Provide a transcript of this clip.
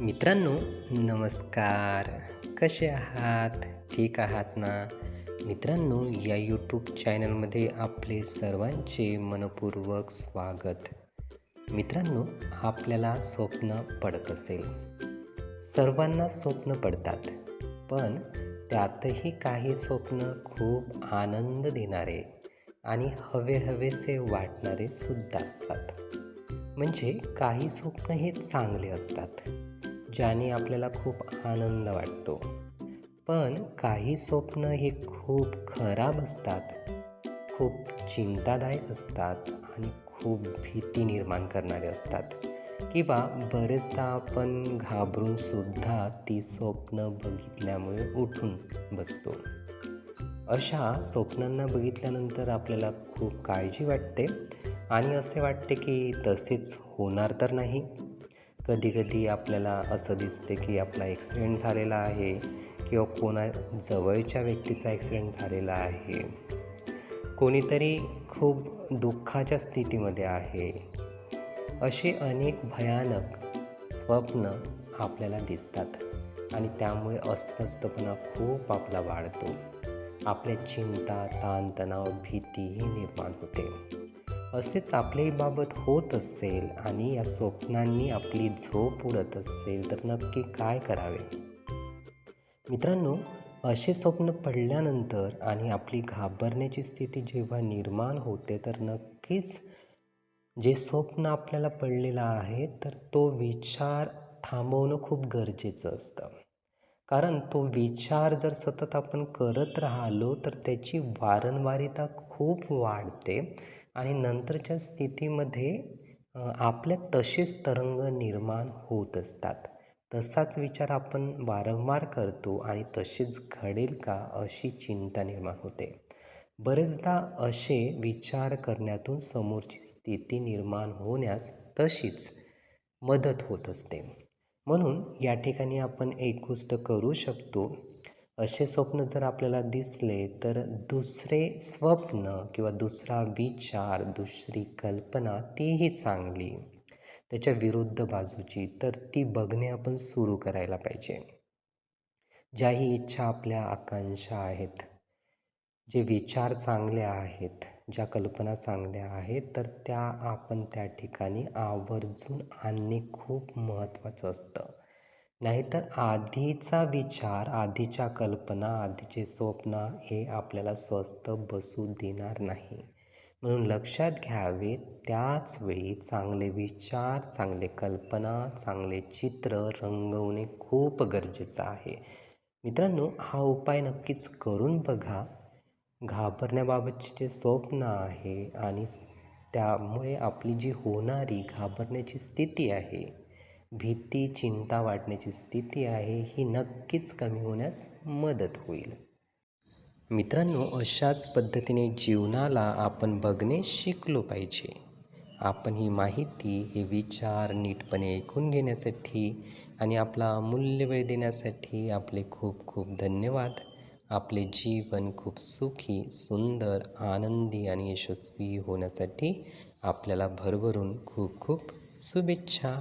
मित्रांनो नमस्कार. कसे आहात? ठीक आहात ना? मित्रांनो या यूट्यूब चॅनलमध्ये आपले सर्वांचे मनपूर्वक स्वागत. मित्रांनो आपल्याला स्वप्न पडत असेल. सर्वांना स्वप्न पडतात. पण त्यातही काही स्वप्न खूप आनंद देणारे आणि हवे हवेसे वाटणारे सुद्धा असतात. म्हणजे काही स्वप्न हे चांगले असतात. ज्याने आपल्याला खूप आनंद वाटतो. पण काही स्वप्न हे खूप खराब असतात खूप चिंतादायक असतात आणि खूप भीती निर्माण करणारे असतात. किंवा बरेचदा आपण घाबरून सुद्धा ती स्वप्न बघितल्यामुळे उठून बसतो. अशा स्वप्नांना बघितल्यानंतर आपल्याला खूप काळजी वाटते आणि असे वाटते की तसेच होणार तर नाही. कधीकधी आपल्याला असं दिसते की आपला ॲक्सिडेंट झालेला आहे किंवा कोणा जवळच्या व्यक्तीचा ॲक्सिडेंट झालेला आहे. कोणीतरी खूप दुःखाच्या स्थितीमध्ये आहे. असे अनेक भयानक स्वप्न आपल्याला दिसतात आणि त्यामुळे अस्वस्थपणा खूप आपला वाढतो. आपल्या चिंता ताणतणाव भीतीही निर्माण होते. असेच आपल्याही बाबत होत असेल आणि या स्वप्नांनी आपली झोप उडत असेल तर नक्की काय करावे? मित्रांनो असे स्वप्न पडल्यानंतर आणि आपली घाबरण्याची स्थिती जेव्हा निर्माण होते तर नक्कीच जे स्वप्न आपल्याला पडलेलं आहे तर तो विचार थांबवणं खूप गरजेचं असतं. कारण तो विचार जर सतत आपण करत राहिलो तर त्याची वारंवारिता खूप वाढते. आणि नंतरच्या स्थितीमध्ये आपल्यात तसेच तरंग निर्माण होत असतात. तसाच विचार आपण वारंवार करतो आणि तसेच घडेल का अशी चिंता निर्माण होते. बरेचदा असे विचार करण्यातून समोरची स्थिती निर्माण होण्यास तशीच मदत होत असते. म्हणून या ठिकाणी आपण एक गोष्ट करू शकतो असे स्वप्न जर आपल्याला दिसले तर दुसरे स्वप्न किंवा दुसरा विचार दुसरी कल्पना तीही चांगली त्याच्या विरुद्ध बाजूची तर ती बघणे आपण सुरू करायला पाहिजे. ज्याही इच्छा आपल्या आकांक्षा आहेत जे विचार चांगले आहेत ज्या कल्पना चांगल्या आहेत तर त्या आपण त्या ठिकाणी आवर्जून आणणे खूप महत्त्वाचं असतं. नाहीतर आधीचा विचार आधीच्या कल्पना आधीचे स्वप्न हे आपल्याला स्वस्त बसू देणार नाही. म्हणून लक्षात घ्यावे त्याच वेळी चांगले विचार चांगले कल्पना चांगले चित्र रंगवणे खूप गरजेचं आहे. मित्रांनो हा उपाय नक्कीच करून बघा. घाबरण्याबाबतचे जे स्वप्न आहे आणि त्यामुळे आपली जी होणारी घाबरण्याची स्थिती आहे भीती चिंता वाटण्याची स्थिती आहे ही नक्कीच कमी होण्यास मदत होईल. मित्रांनो अशाच पद्धतीने जीवनाला आपण बघणे शिकलो पाहिजे. आपण ही माहिती हे विचार नीटपणे ऐकून घेण्यासाठी आणि आपला अमूल्य वेळ देण्यासाठी आपले खूप खूप धन्यवाद. आपले जीवन खूप सुखी सुंदर आनंदी आणि यशस्वी होण्यासाठी आपल्याला भरभरून खूप खूप शुभेच्छा.